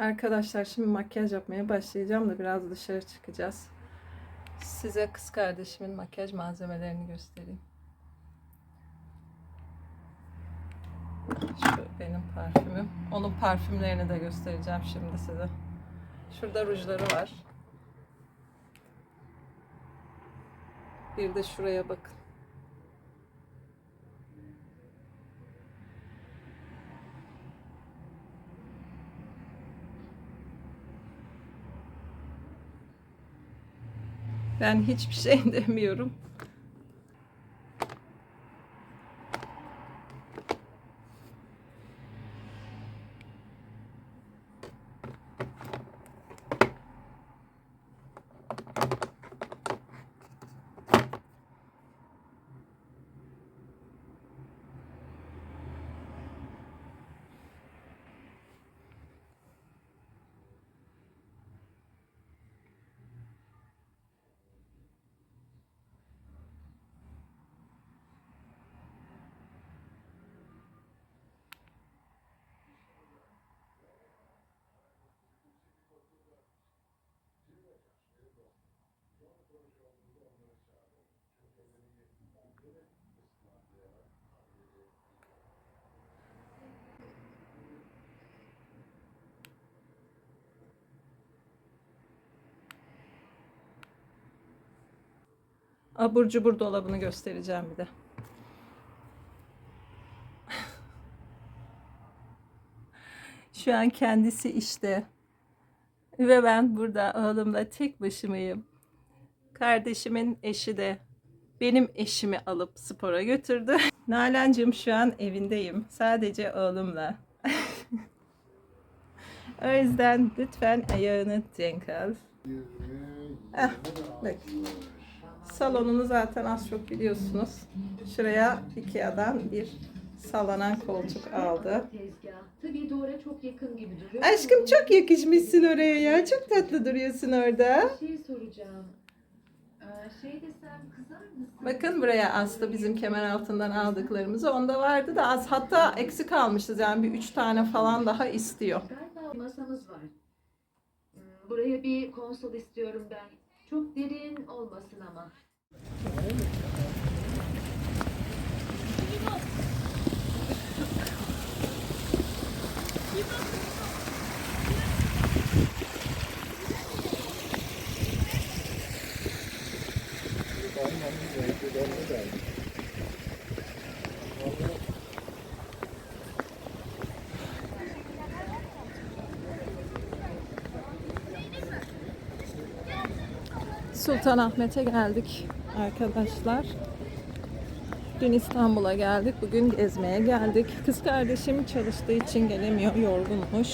Arkadaşlar şimdi makyaj yapmaya başlayacağım da biraz dışarı çıkacağız. Size kız kardeşimin makyaj malzemelerini göstereyim. Şu benim parfümüm. Onun parfümlerini de göstereceğim şimdi size. Şurada rujları var. Bir de şuraya bakın. Ben hiçbir şey demiyorum. Abur cubur dolabını göstereceğim bir de. Şu an kendisi işte. Ve ben burada oğlumla tek başımayım. Kardeşimin eşi de benim eşimi alıp spora götürdü. Nalan'cığım şu an evindeyim. Sadece oğlumla. o yüzden lütfen ayağını denk al. Ah, bak. Salonunu zaten az çok biliyorsunuz. Şuraya Ikea'dan bir sallanan koltuk aldı. Çok yakın gibi duruyor. Aşkım çok yakışmışsın oraya ya. Çok tatlı duruyorsun orada. Bakın buraya Aslı bizim kemer altından aldıklarımızı. Onda vardı da az hatta eksik almışız yani bir üç tane falan daha istiyor. Masamız var. Hmm, Buraya bir konsol istiyorum ben. Çok derin olmasın ama. Sultanahmet'e geldik arkadaşlar. Dün İstanbul'a geldik. Bugün gezmeye geldik. Kız kardeşim çalıştığı için gelemiyor. Yorgunmuş.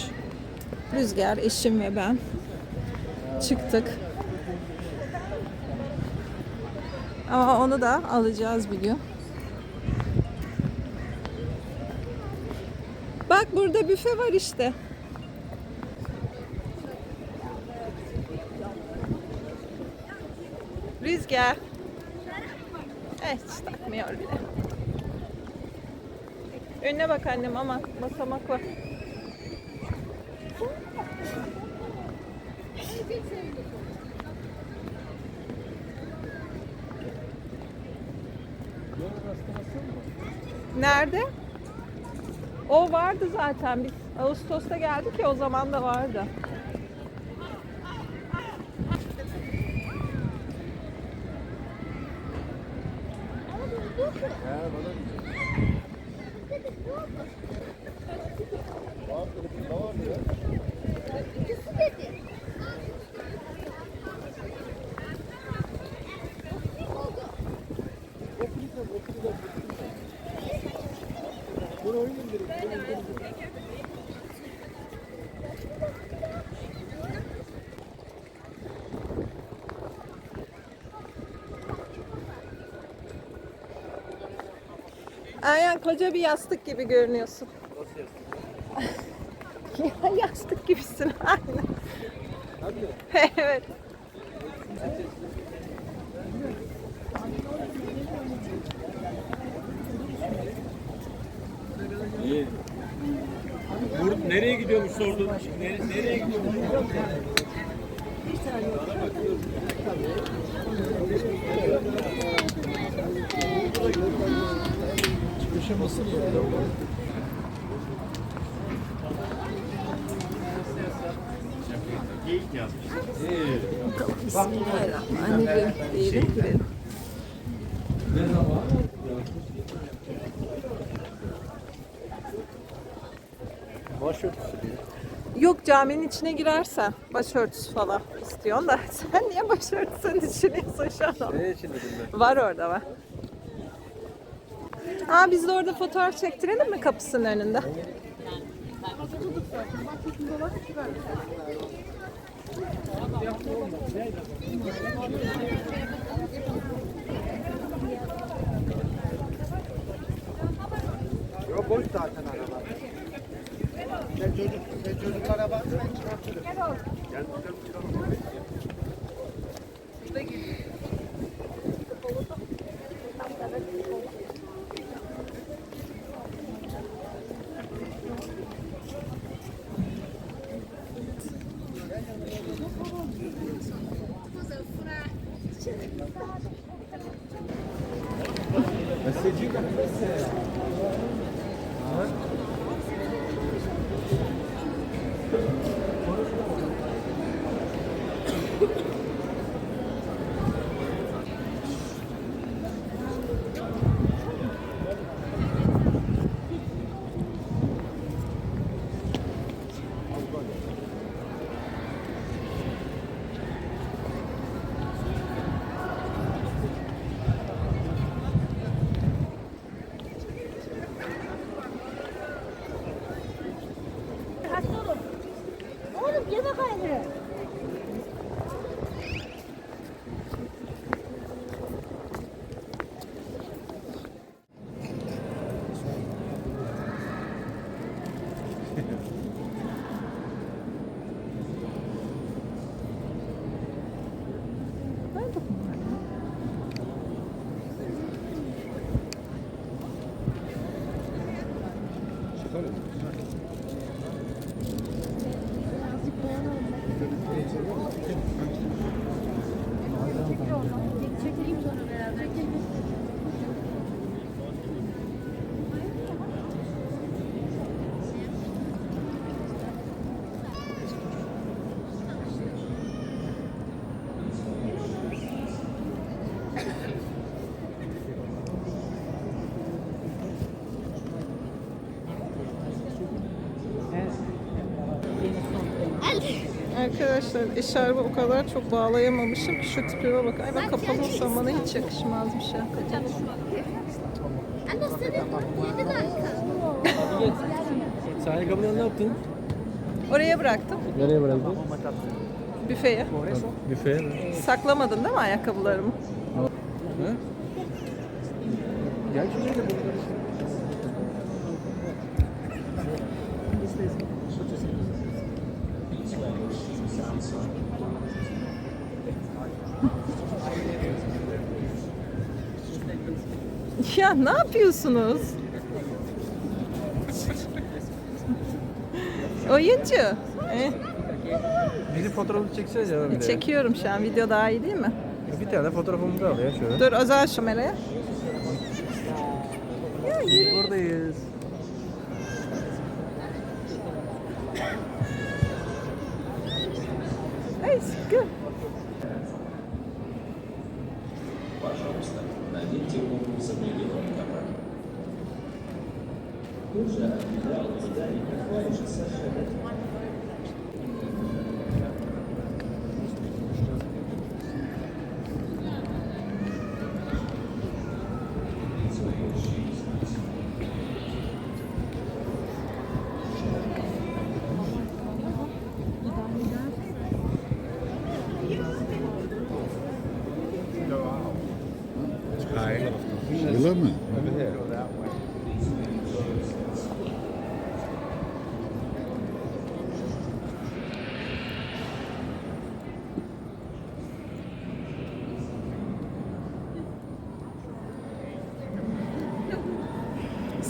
Rüzgar, eşim ve ben çıktık. Ama onu da alacağız bir gün. Bak burada büfe var işte. Rüzgar. Hiç takmıyor bile. Önüne bak annem ama basamak var. Nerede? O vardı zaten. Biz Ağustos'ta geldik ya o zaman da vardı. Aynen koca bir yastık gibi görünüyorsun. ya yastık gibisin aynen. evet. Nereye gidiyormuş sordun. Nere- nereye gidiyormuş? Bismillahirrahmanirrahim. Diyelim girelim. Başörtüsü diyor. Yok caminin içine girersen başörtüsü falan istiyorsun da sen niye başörtüsünün düşünüyorsun şu an? Ne için dedim ben? Var orada var. Aa biz de orada fotoğraf çektirelim mi kapısının önünde? Yok boş zaten araba. Sen çocuk, sen çocuklara bak ben çıkartırım. Gel bakalım çıkalım. Oğlum Arkadaşlar eşarbı o kadar çok bağlayamamışım ki şu tipime bak. Ay ben kapalı olsam bana hiç yakışmazmış ya. Anne senin yeni dakika. Sen ayakkabıları ne yaptın? Oraya bıraktım. Nereye bıraktın? Büfeye. Büfeye mi? Saklamadın değil mi ayakkabılarımı? Ha? Gel şuraya ne yapıyorsunuz? Oyuncu. Eh, Bizim fotoğrafını çeksene canım bir de. çekiyorum şu an. Video daha iyi değil mi? Bir tane fotoğrafımı da al ya şöyle. Dur özel. Biz buradayız. Ay good.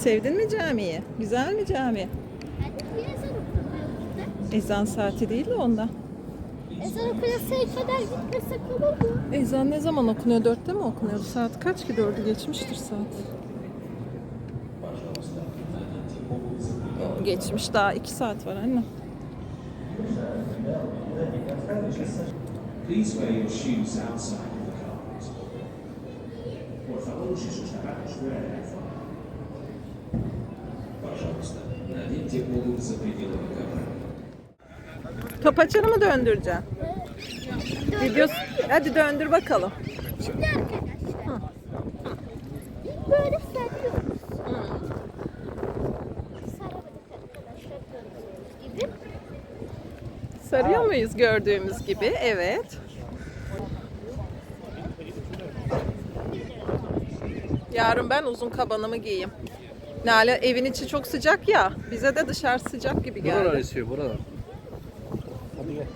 Sevdin mi camiyi? Güzel mi cami? Ezan saati değil de ondan. Ezan okunasaya kadar gitmesek olur mu? Ezan ne zaman okunuyor? Dörtte mi okunuyor? Saat kaç ki? Dördü geçmiştir saat. Geçmiş daha iki saat var anne. Please wear your shoes outside of the car aşağımızda. Yani teknolojimizi bilgilerine Topaçını mı döndüreceksin? Videos... Hadi döndür bakalım. Şimdi arkadaşlar. Böyle sarıyoruz. Sarıyor muyuz gördüğümüz gibi? Evet. Yarın ben uzun kabanımı giyeyim. Nale evin içi çok sıcak ya. Bize de dışarı sıcak gibi Buralar geldi. esiyor buralar. Hadi gel.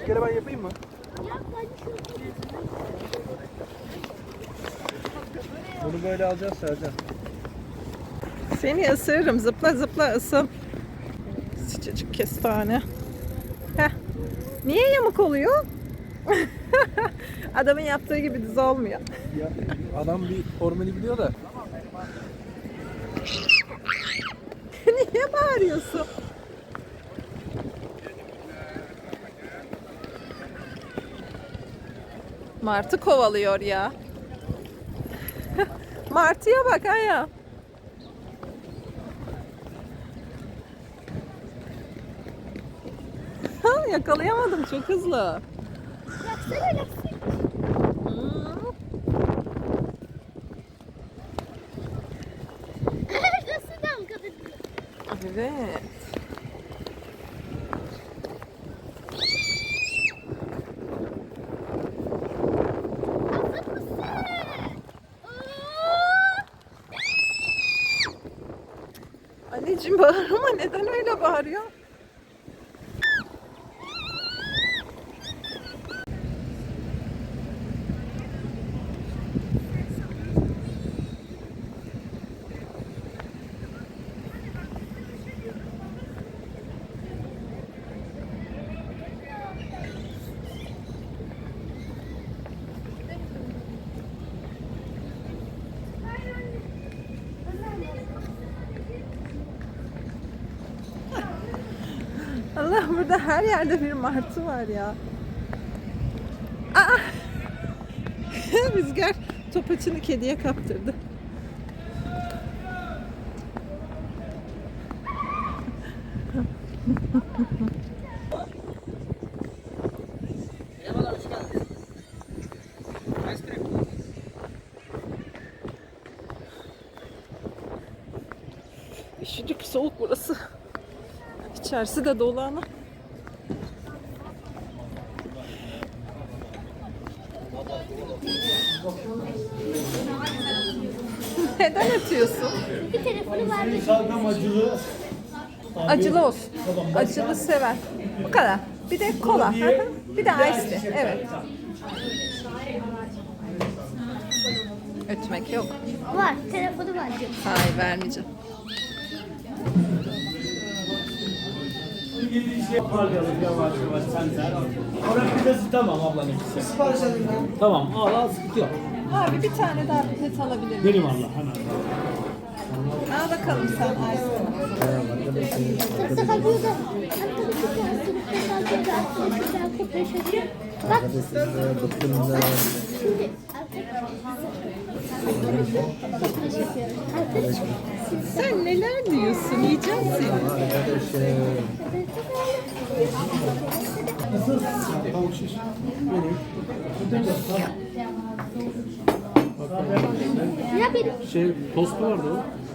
Bir kere ben yapayım mı? Bunu böyle alacağız Sercan. Seni ısırırım. Zıpla zıpla ısın. Sıcacık kestane. Heh. Niye yamuk oluyor? Adamın yaptığı gibi düz olmuyor. Ya, adam bir formülü biliyor da. Niye bağırıyorsun? Martı kovalıyor ya. Martıya bak Aya. Yakalayamadım çok hızlı. Baksana lastik. Anneciğim bağırma neden öyle bağırıyor? Allah burada her yerde bir martı var ya. Aa! Rüzgar topaçını kediye kaptırdı. Üşüdük soğuk burası. İçerisi de dolu ama. Neden ötüyorsun? Bir telefonu var. Acılı olsun. Acılı sever. Bu kadar. Bir de kola. Hı. bir de ice tea. Evet. Ötmek yok. Var. Telefonu var. Hayır vermeyeceğim. Toparlayalım yavaş yavaş sen pidesi tamam ablanın ikisi. Sipariş Tamam al al sıkıntı yok. Abi bir tane daha pipet alabilir miyim? Benim Allah hemen. Al bakalım sen da? Bak. Şimdi Sen neler diyorsun? Yiyeceğim seni. Ya benim. Şey tostu vardı o.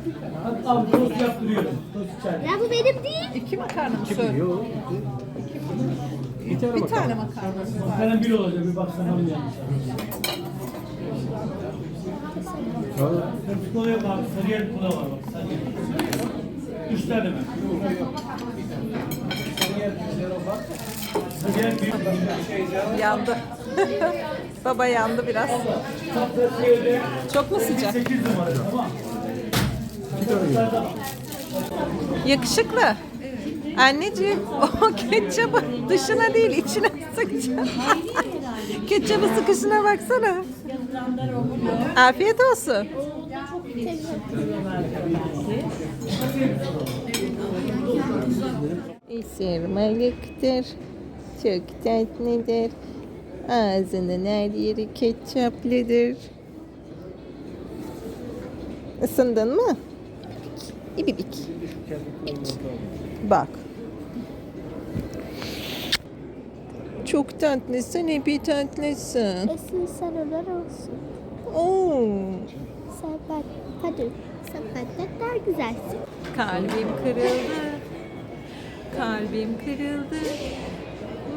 Al tost yaptırıyorum. Tost içer. Ya bu benim değil. İki makarna mı söyle? Yok. Bir tane Bir bak. tane makarna. Senin bir olacak bir baksana bir yanlış. Hepsi kola yok abi. Sarıyer kola var bak. Sarıyer. Üç tane mi? Yandı. Baba yandı biraz. Çok mu sıcak? 8 numara tamam. Yakışıklı. Anneciğim o ketçabı dışına değil içine sıkacağım. Ketçabı sıkışına baksana. Afiyet olsun. Isırmalıktır. Çok tatlıdır. Ağzının her yeri ketçaplıdır. Isındın mı? İbibik. Bak. Çok tatlısın, ipi tatlısın. Esin sarılar olsun. Oo. Sepat. Hadi. Sepatle daha güzelsin. Kalbim kırıldı. Kalbim kırıldı.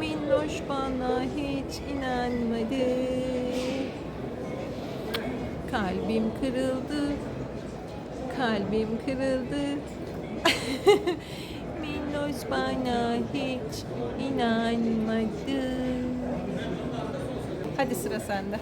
Minnoş bana hiç inanmadı. Kalbim kırıldı. Kalbim kırıldı. Minnoş bana hiç inanmadı. Hadi sıra sende.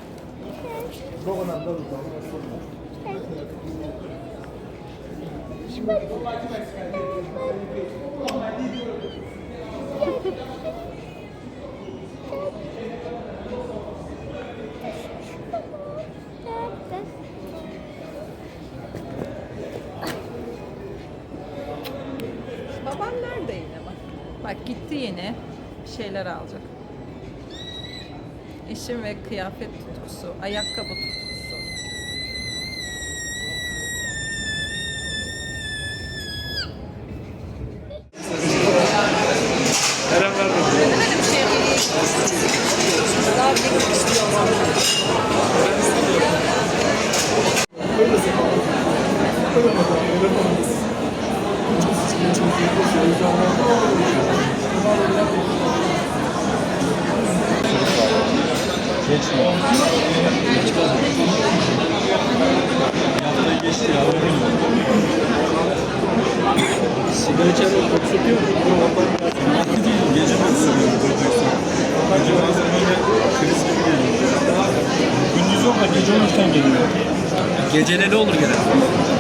Bak gitti yine bir şeyler alacak. Eşim ve kıyafet tutkusu, ayakkabı tutkusu. Sigara içeride kokusu yok. Gece kokusu Gece bazen böyle kriz gibi geliyor. Gündüz yok da gece olurken geliyor. Geceleri olur genelde.